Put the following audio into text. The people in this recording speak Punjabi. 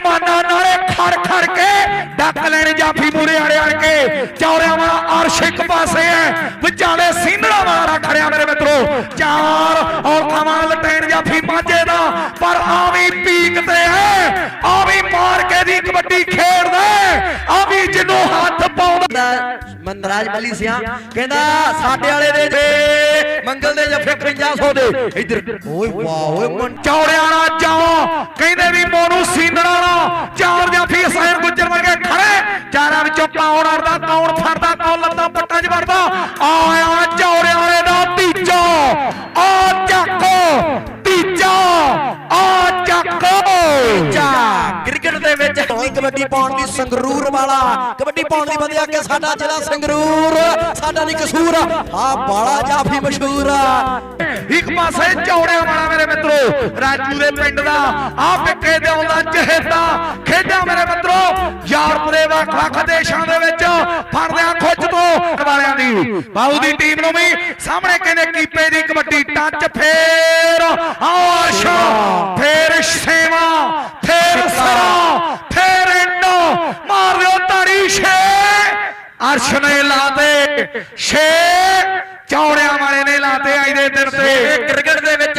ਕਮਾਨਾਂ ਨਾਲੇ ਖੜ ਖੜ ਕੇ ਡੱਕ ਲੈਣ ਜਾਫੀ ਮੂਰੇ ਆੜੇ ਆੜ ਕੇ ਚੌਰਿਆਂ ਵਾਲਾ ਅਰਸ਼ ਇੱਕ ਪਾਸੇ ਹੈ ਵਿਚਾਲੇ ਸਿੰਧੜਾ ਵਾਲਾ ਖੜਿਆ ਮੇਰੇ ਮਿੱਤਰੋ। ਚਾਰ ਔਰਖਾਂ ਲਟੈਣ ਜਾਫੀ ਮਾਝੇ ਦਾ ਪਰ ਆ ਵੀ ਪੀਕ ਤੇ ਹੈ ਆ ਵੀ ਮਾਰ ਕੇ ਦੀ ਕਬੱਡੀ ਖੇਡਦਾ ਆ ਵੀ ਜਿਹਨੂੰ ਹੱਥ ਪਾਉਂਦਾ। ਮਨਰਾਜ ਬੱਲੀ ਸਿਆ ਕਹਿੰਦਾ ਸਾਡੇ ਵਾਲੇ ਦੇ ਮੰਗਲ ਦੇ ਜੱਫੇ 5500 ਦੇ। ਇੱਧਰ ਓਏ ਵਾਹ ਓਏ ਮਨ ਚੌੜਿਆਂ ਨਾਲ ਜਾਓ ਕਹਿੰਦੇ ਵੀ ਲੱਤਾਂ ਪੱਟਾਂ 'ਚ ਵੜਦਾ ਆਇਆ ਚੌੜਿਆਂ ਵਾਲੇ ਦਾ ਤੀਜਾ। ਆ ਚੱਕੋ। ਤੀਜਾ। ਆ ਚੱਕੋ। ਚਾ ਕ੍ਰਿਕਟ ਦੇ ਵਿੱਚ ਕਬੱਡੀ ਪਾਉਣ ਦੀ ਸੰਗਰੂਰ ਵਾਲਾ। ਕਬੱਡੀ ਪਾਉਣ ਦੀ ਵਧੀਆ ਕਿ ਸਾਡਾ ਜ਼ਿਲ੍ਹਾ ਸੰਗਰੂਰ। ਸਾਡਾ ਨਹੀਂ ਕਸੂਰ। ਆ ਬਾਲਾ ਜਾਫੀ ਮਸ਼ਹੂਰ। ਇੱਕ ਪਾਸੇ ਚੌੜਿਆਂ ਵਾਲਾ ਮੇਰੇ ਮਿੱਤਰੋ ਰਾਜੂ ਦੇ ਪਿੰਡ ਦਾ। ਆ ਪਿੱਕੇ ਦੇ ਆਉਂਦਾ ਚਹੇਤਾ। ਖੇਡਾਂ ਮੇਰੇ ਮਿੱਤਰੋ ਯੂਰਪ ਦੇ ਵੱਖ ਵੱਖ ਦੇਸ਼ਾਂ ਦੇ ਵਿੱਚ ਫੜਦਿਆਂ ਖੁੱਚ ਤੋਂ ਵਾਲਿਆਂ ਦੀ ਬਾਹੂ ਦੀ ਟੀਮ ਨੂੰ ਵੀ ਸਾਹਮਣੇ ਕਹਿੰਦੇ ਕੀਪੇ ਦੀ ਕਬੱਡੀ ਟੱਚ, ਫੇਰ ਆਸ਼ਾ, ਫੇਰ ਸੇਵਾ, ਫੇਰ ਸਰਾ, ਫੇਰ ਇੰਡੋ, ਮਾਰ ਦਿਓ ਤਾੜੀ ਛੇ। ਅਰਸ਼ ਨੇ ਲਾਤੇ ਛੇ, ਚੌੜਿਆਂ ਵਾਲੇ ਨੇ ਲਾਤੇ ਅੱਜ ਦੇ ਦਿਨ ਤੇ। ਕ੍ਰਿਕਟ ਦੇ ਵਿੱਚ